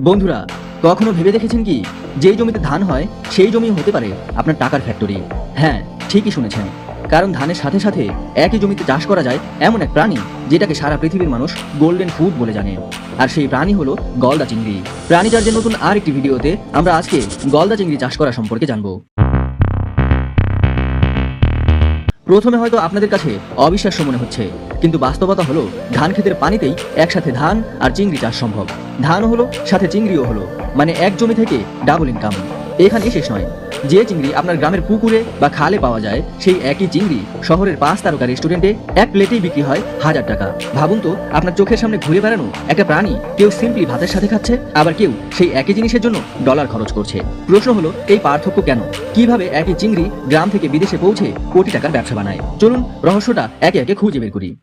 বন্ধুরা, কখনো ভেবে দেখেছেন কি? যেই জমিতে ধান হয়, সেই জমি হতে পারে আপনার টাকার ফ্যাক্টরি হ্যাঁ ঠিকই শুনেছেন। কারণ ধানের সাথে সাথে একই জমিতে চাষ করা যায় এমন এক প্রাণী, যেটাকে সারা পৃথিবীর মানুষ গোল্ডেন ফুড বলে জানে। আর সেই প্রাণী হলো গলদা চিংড়ি। প্রাণী চার্জের নতুন আর একটি ভিডিওতে আমরা আজকে গলদা চিংড়ি চাষ করা সম্পর্কে জানব। প্রথমে হয়তো আপনাদের কাছে অবিশ্বাস্য মনে হচ্ছে, কিন্তু বাস্তবতা হলো ধান ক্ষেতের পানিতেই একসাথে ধান আর চিংড়ি চাষ সম্ভব। ধানও হলো, সাথে চিংড়িও হলো মানে এক জমি থেকে ডাবল ইনকাম এখানে শেষ নয়। যে চিংড়ি আপনার গ্রামের পুকুরে বা খালে পাওয়া যায়, সেই একই চিংড়ি শহরের পাঁচ তারকা রেস্টুরেন্টে এক প্লেটেই বিক্রি হয় হাজার টাকা। ভাবুন তো, আপনার চোখের সামনে ঘুরে বেড়ানো একটা প্রাণী কেউ সিম্পলি ভাতের সাথে খাচ্ছে, আবার কেউ সেই একই জিনিসের জন্য ডলার খরচ করছে। প্রশ্ন হলো, এই পার্থক্য কেন? কীভাবে একই চিংড়ি গ্রাম থেকে বিদেশে পৌঁছে কোটি টাকার ব্যবসা বানায়? চলুন, রহস্যটা একে একে খুঁজে বের করি।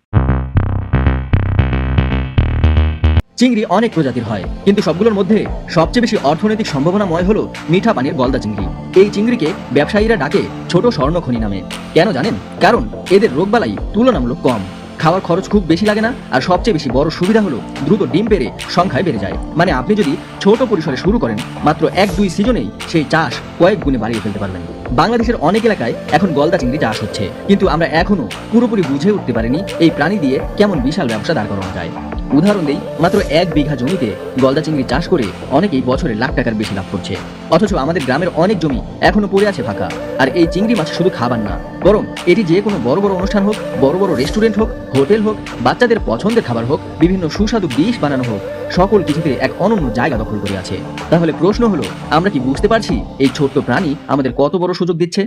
চিংড়ি অনেক প্রজাতির হয়, কিন্তু সবগুলোর মধ্যে সবচেয়ে বেশি অর্থনৈতিক সম্ভাবনাময় হলো মিঠা পানির গলদা চিংড়ি। এই চিংড়িকে ব্যবসায়ীরা ডাকে ছোট স্বর্ণখনি নামে। কেন জানেন? কারণ এদের রোগবালাই তুলনামূলক কম। খাওয়ার খরচ খুব বেশি লাগে না, আর সবচেয়ে বেশি বড় সুবিধা হলো দ্রুত ডিম পেরে সংখ্যায় বেড়ে যায়। মানে আপনি যদি ছোট পরিসরে শুরু করেন, মাত্র এক দুই সিজনেই সেই চাষ কয়েক গুণে বাড়িয়ে ফেলতে পারবেন। বাংলাদেশের অনেক এলাকায় এখন গলদা চিংড়ি চাষ হচ্ছে, কিন্তু আমরা এখনও পুরোপুরি বুঝে উঠতে পারিনি এই প্রাণী দিয়ে কেমন বিশাল ব্যবসা দাঁড় করানো যায়। উদাহরণ দেই, মাত্র এক বিঘা জমিতে গলদা চিংড়ি চাষ করে অনেকেই বছরে লাখ টাকার বেশি লাভ করছে। অথচ আমাদের গ্রামের অনেক জমি এখনও পড়ে আছে ফাঁকা। আর এই চিংড়ি মাছ শুধু খাবার না, বরং এটি যে কোনো বড় বড় অনুষ্ঠান হোক, বড় বড় রেস্টুরেন্ট হোক, হোটেল হোক, বাচ্চাদের পছন্দের খাবার হোক, বিভিন্ন সুস্বাদু ডিশ বানানো হোক, সকল কিছুতে এক অনন্য জায়গা দখল করে আছে। তাহলে প্রশ্ন হলো, আমরা কি বুঝতে পারছি এই ছোট্ট প্রাণী আমাদের কত বড় সুযোগ দিচ্ছে?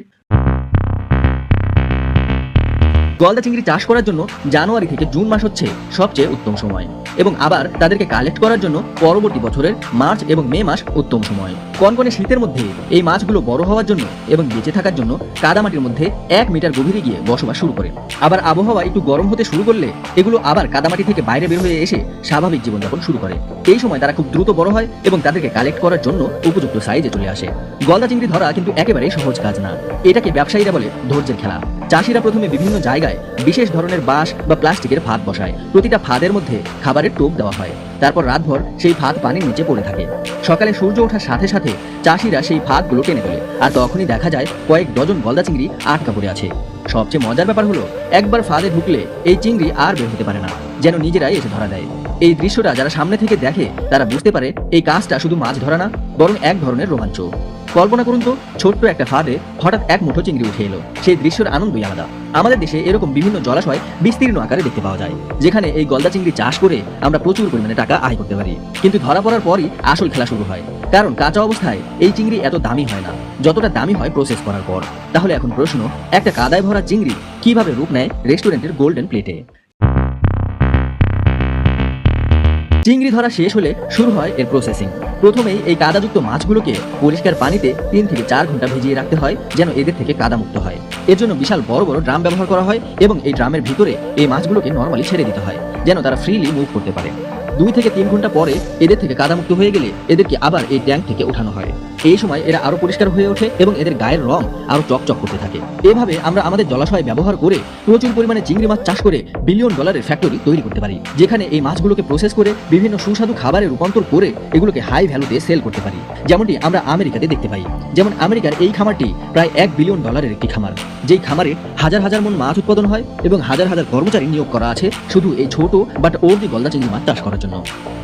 গলদা চিংড়ি চাষ করার জন্য জানুয়ারি থেকে জুন মাস হচ্ছে সবচেয়ে উত্তম সময়। এবং আবার তাদেরকে কালেক্ট করার জন্য পরবর্তী বছরের মার্চ এবং মে মাস উত্তম সময়। কনকনে শীতের মধ্যে এই মাছগুলো বড় হওয়ার জন্য এবং বেঁচে থাকার জন্য কাদামাটির মধ্যে এক মিটার গভীরে গিয়ে বসবাস শুরু করে আবার আবহাওয়া একটু গরম হতে শুরু করলে এগুলো আবার কাদামাটি থেকে বাইরে বের হয়ে এসে স্বাভাবিক জীবনযাপন শুরু করে। এই সময় তারা খুব দ্রুত বড় হয় এবং তাদেরকে কালেক্ট করার জন্য উপযুক্ত সাইজে চলে আসে। গলদা চিংড়ি ধরা কিন্তু একেবারেই সহজ কাজ না। এটাকে ব্যবসায়ীরা বলে ধৈর্যের খেলা। চাষিরা প্রথমে বিভিন্ন জায়গায় বিশেষ ধরনের বাঁশ বা প্লাস্টিকের ফাঁদ বসায়। প্রতিটা ফাঁদের মধ্যে খাবারের টোপ দেওয়া হয়। তারপর রাতভর সেই ফাঁদ পানির নিচে পড়ে থাকে। সকালে সূর্য ওঠার সাথে সাথে চাষিরা সেই ফাঁদগুলো টেনে তোলে। আর তখনই দেখা যায় কয়েক ডজন গলদা চিংড়ি আটকা পড়ে আছে। সবচেয়ে মজার ব্যাপার হলো, একবার ফাঁদে ঢুকলে এই চিংড়ি আর বের হতে পারে না, যেন নিজেরাই এসে ধরা দেয়। এই দৃশ্যটা যারা সামনে থেকে দেখে, তারা বুঝতে পারে এই কাজটা শুধু মাছ ধরা না, বরং এক ধরনের রোমাঞ্চ। কল্পনা করুন তো, ছোট্ট একটা ফাঁদে হঠাৎ এক মুঠো চিংড়ি উঠে এলো। সেই দৃশ্যের আনন্দই আলাদা। আমাদের দেশে এরকম বিভিন্ন জলাশয় বিস্তীর্ণ আকারে দেখতে পাওয়া যায়, যেখানে এই গলদা চিংড়ি চাষ করে আমরা প্রচুর পরিমাণে টাকা আয় করতে পারি। কিন্তু ধরা পড়ার পরই আসল খেলা শুরু হয়। কারণ কাঁচা অবস্থায় এই চিংড়ি এত দামি হয় না। যতটা দামি হয় প্রসেস করার পর। তাহলে এখন প্রশ্ন, একটা কাদায় ভরা চিংড়ি কীভাবে রূপ নেয় রেস্টুরেন্টের গোল্ডেন প্লেটে চিংড়ি ধরা শেষ হলে শুরু হয় এর প্রসেসিং প্রথমেই এই কাদাযুক্ত মাছগুলোকে পরিষ্কার পানিতে তিন থেকে চার ঘণ্টা ভিজিয়ে রাখতে হয়, যেন এদের থেকে কাদা মুক্ত হয়। এর জন্য বিশাল বড় বড় ড্রাম ব্যবহার করা হয় এবং এই ড্রামের ভিতরে এই মাছগুলোকে নর্মালি ছেড়ে দিতে হয়, যেন তারা ফ্রিলি মুভ করতে পারে। দুই থেকে তিন ঘণ্টা পরে এদের থেকে কাদামুক্ত হয়ে গেলে এদেরকে আবার এই ট্যাঙ্ক থেকে ওঠানো হয়। এই সময় এরা আরও পরিষ্কার হয়ে ওঠে এবং এদের গায়ের রং আরও চকচক করতে থাকে। এভাবে আমরা আমাদের জলাশয় ব্যবহার করে প্রচুর পরিমাণে চিংড়ি মাছ চাষ করে বিলিয়ন ডলারের ফ্যাক্টরি তৈরি করতে পারি, যেখানে এই মাছগুলোকে প্রসেস করে বিভিন্ন সুস্বাদু খাবারে রূপান্তর করে এগুলোকে হাই ভ্যালুতে সেল করতে পারি। যেমনটি আমরা আমেরিকাতে দেখতে পাই। যেমন আমেরিকার এই খামারটি প্রায় এক বিলিয়ন ডলারের একটি খামার। যেই খামারে হাজার হাজার মন মাছ উৎপাদন হয় এবং হাজার হাজার কর্মচারী নিয়োগ করা আছে। শুধু এই ছোট বাট ওর্দি গলদা চিংড়ি মাছ চাষ করার জন্য।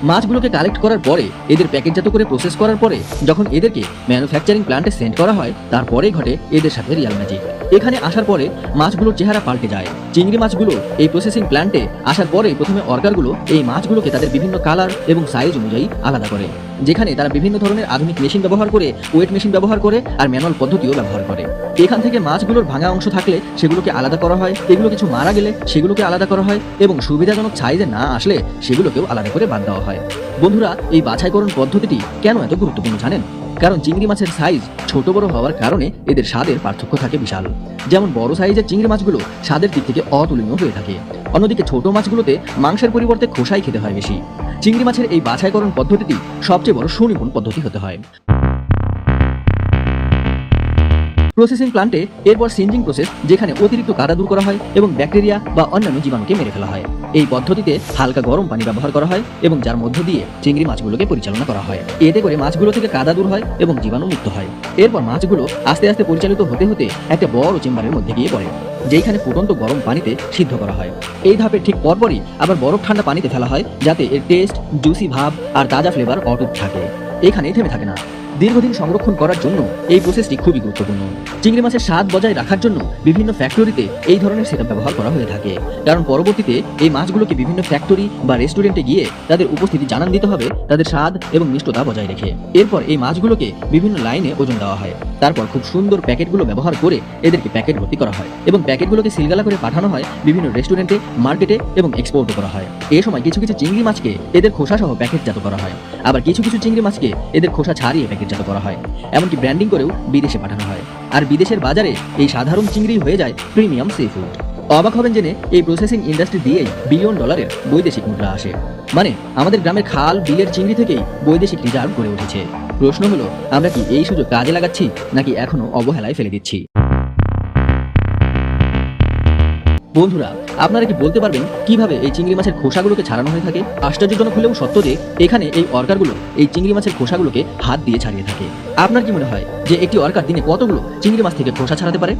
মাছগুলোকে কালেক্ট করার পরে এদের প্যাকেটজাত করে প্রসেস করার পরে যখন এদেরকে ম্যানুফ্যাকচারিং প্ল্যান্টে সেন্ড করা হয়, তারপরেই ঘটে এদের সাথে রিয়াল ম্যাজিক এখানে আসার পরে মাছগুলোর চেহারা পাল্টে যায়। চিংড়ি মাছগুলো এই প্রসেসিং প্ল্যান্টে আসার পরে প্রথমে অর্গারগুলো এই মাছগুলোকে তাদের বিভিন্ন কালার এবং সাইজ অনুযায়ী আলাদা করে, যেখানে তারা বিভিন্ন ধরনের আধুনিক মেশিন ব্যবহার করে ওয়েট মেশিন ব্যবহার করে আর ম্যানুয়াল পদ্ধতিও ব্যবহার করে। এখান থেকে মাছগুলোর ভাঙা অংশ থাকলে সেগুলোকে আলাদা করা হয়, এগুলো কিছু মারা গেলে সেগুলোকে আলাদা করা হয় এবং সুবিধাজনক সাইজে না আসলে সেগুলোকেও আলাদা করে বাদ দেওয়া হয়। বন্ধুরা, এই বাছাইকরণ পদ্ধতিটি কেন এত গুরুত্বপূর্ণ জানেন? কারণ চিংড়ি মাছের সাইজ ছোট বড় হওয়ার কারণে এদের স্বাদের পার্থক্য থাকে বিশাল। যেমন বড় সাইজের চিংড়ি মাছগুলো স্বাদের দিক থেকে অতুলনীয় হয়ে থাকে। অন্যদিকে ছোট মাছগুলোতে মাংসের পরিবর্তে খোসাই খেতে হয় বেশি। চিংড়ি মাছের এই বাছাইকরণ পদ্ধতিটি সবচেয়ে বড় সুনিপুণ পদ্ধতি হতে হয়। প্রসেসিং প্লান্টে এরপর সিঞ্জিং প্রসেস যেখানে অতিরিক্ত কাদা দূর করা হয় এবং ব্যাকটেরিয়া বা অন্যান্য জীবাণুকে মেরে ফেলা হয়। এই পদ্ধতিতে হালকা গরম পানি ব্যবহার করা হয় এবং যার মধ্য দিয়ে চিংড়ি মাছগুলোকে পরিচালনা করা হয়। এতে করে মাছগুলো থেকে কাদা দূর হয় এবং জীবাণু মুক্ত হয়। এরপর মাছগুলো আস্তে আস্তে পরিচালিত হতে হতে একটা বড় চেম্বারের মধ্যে গিয়ে পড়ে যেখানে ফুটন্ত গরম পানিতে সিদ্ধ করা হয়। এই ধাপের ঠিক পরপরই আবার বরফ ঠান্ডা পানিতে ফেলা হয়, যাতে এর টেস্ট জুসি ভাব আর তাজা ফ্লেভার অটুট থাকে। এখানেই থেমে থাকে না। দীর্ঘদিন সংরক্ষণ করার জন্য এই প্রসেসটি খুবই গুরুত্বপূর্ণ। চিংড়ি মাছের স্বাদ বজায় রাখার জন্য বিভিন্ন ফ্যাক্টরিতে এই ধরনের সেটআপ ব্যবহার করা হয়ে থাকে। কারণ পরবর্তীতে এই মাছগুলোকে বিভিন্ন ফ্যাক্টরি বা রেস্টুরেন্টে গিয়ে তাদের উপস্থিতি জানান দিতে হবে, তাদের স্বাদ এবং মিষ্টতা বজায় রেখে। এরপর এই মাছগুলোকে বিভিন্ন লাইনে ওজন দেওয়া হয়। তারপর খুব সুন্দর প্যাকেটগুলো ব্যবহার করে এদেরকে প্যাকেট ভর্তি করা হয় এবং প্যাকেটগুলোকে সিলগালা করে পাঠানো হয় বিভিন্ন রেস্টুরেন্টে মার্কেটে এবং এক্সপোর্টও করা হয়। এ সময় কিছু কিছু চিংড়ি মাছকে এদের খোসা সহ প্যাকেটজাত করা হয়। আবার কিছু কিছু চিংড়ি মাছকে এদের খোসা ছাড়িয়ে প্যাকেটজাত করা হয়। এমনকি ব্র্যান্ডিং করেও বিদেশে পাঠানো হয়। আর বিদেশের বাজারে এই সাধারণ চিংড়ি হয়ে যায় প্রিমিয়াম সি ফুড অবাক হবেন জেনে এই প্রসেসিং ইন্ডাস্ট্রি দিয়েই বিলিয়ন ডলারের বৈদেশিক মুদ্রা আসে। মানে আমাদের গ্রামের খাল, বিলের চিংড়ি থেকেই বৈদেশিক রিজার্ভ গড়ে উঠেছে। প্রশ্ন হলো, আমরা কি এই সুযোগ কাজে লাগাচ্ছি, নাকি এখনও অবহেলায় ফেলে দিচ্ছি? বন্ধুরা, আপনারা কি বলতে পারবেন কীভাবে এই চিংড়ি মাছের খোসাগুলোকে ছাড়ানো হয়ে থাকে? আশ্চর্যজনক হলেও সত্য যে, এখানে এই অর্কারগুলো এই চিংড়ি মাছের খোসাগুলোকে হাত দিয়ে ছাড়িয়ে থাকে। আপনার কি মনে হয় যে একটি ওয়ার্কার দিনে কতগুলো চিংড়ি মাছ থেকে খোসা ছাড়াতে পারে?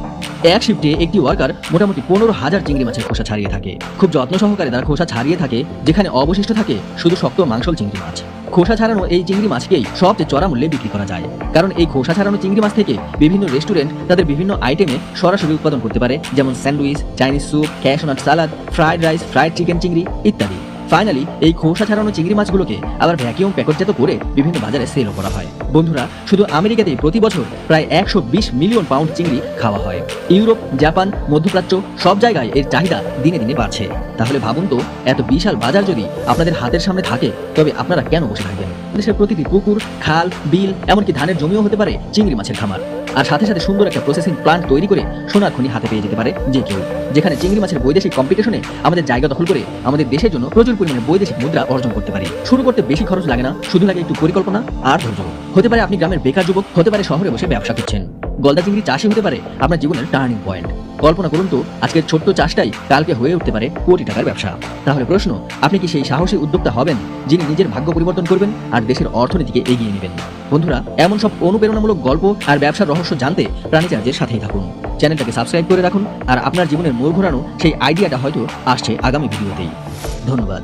এক শিফটে একটি ওয়ার্কার মোটামুটি পনেরো হাজার চিংড়ি মাছের খোসা ছাড়িয়ে থাকে। খুব যত্ন সহকারে তারা খোসা ছাড়িয়ে থাকে, যেখানে অবশিষ্ট থাকে শুধু শক্ত মাংসল চিংড়ি মাছ। খোসা ছাড়ানো এই চিংড়ি মাছকেই সবচেয়ে চড়া মূল্যে বিক্রি করা যায়। কারণ এই খোসা ছাড়ানো চিংড়ি মাছ থেকে বিভিন্ন রেস্টুরেন্ট তাদের বিভিন্ন আইটেমে সরাসরি উৎপাদন করতে পারে, যেমন sandwich, Chinese soup cashew nut salad, fried rice, fried chicken চিংড়ি ইত্যাদি। ফাইনালি এই খোসা ছাড়ানো চিংড়ি মাছগুলোকে আবার ভ্যাকিউম প্যাকেটজাত করে বিভিন্ন বাজারে সেলও করা হয়। বন্ধুরা, শুধু আমেরিকাতেই প্রতি বছর প্রায় একশো বিশ মিলিয়ন পাউন্ড চিংড়ি খাওয়া হয়। ইউরোপ, জাপান, মধ্যপ্রাচ্য সব জায়গায় এর চাহিদা দিনে দিনে বাড়ছে। তাহলে ভাবুন তো, এত বিশাল বাজার যদি আপনাদের হাতের সামনে থাকে, তবে আপনারা কেন বসে থাকবেন? দেশের প্রতিটি পুকুর খাল, বিল, এমনকি ধানের জমিও হতে পারে চিংড়ি মাছের খামার। আর সাথে সাথে সুন্দর একটা প্রসেসিং প্লান্ট তৈরি করে সোনার খনি হাতে পেয়ে যেতে পারে যে কেউ। যেখানে চিংড়ি মাছের বৈদেশিক কম্পিটিশনে আমাদের জায়গা দখল করে আমাদের দেশের জন্য প্রচুর পরিমাণে বৈদেশিক মুদ্রা অর্জন করতে পারে। শুরু করতে বেশি খরচ লাগে না, শুধু লাগে একটু পরিকল্পনা আর ধৈর্য। হতে পারে আপনি গ্রামের বেকার যুবক, হতে পারে শহরে বসে ব্যবসা করছেন। গলদা চিংড়ি চাষই হতে পারে আপনার জীবনের টার্নিং পয়েন্ট কল্পনা করুন তো আজকের ছোট্ট চাষটাই কালকে হয়ে উঠতে পারে কোটি টাকার ব্যবসা। তাহলে প্রশ্ন, আপনি কি সেই সাহসী উদ্যোক্তা হবেন যিনি নিজের ভাগ্য পরিবর্তন করবেন আর দেশের অর্থনীতিকে এগিয়ে নেবেন? বন্ধুরা, এমন সব অনুপ্রেরণামূলক গল্প আর ব্যবসার রহস্য জানতে প্রাণীচার্যের সাথেই থাকুন। চ্যানেলটাকে সাবস্ক্রাইব করে রাখুন আর আপনার জীবনের মূল ঘোরানো সেই আইডিয়াটা হয়তো আসছে আগামী ভিডিওতেই। ধন্যবাদ।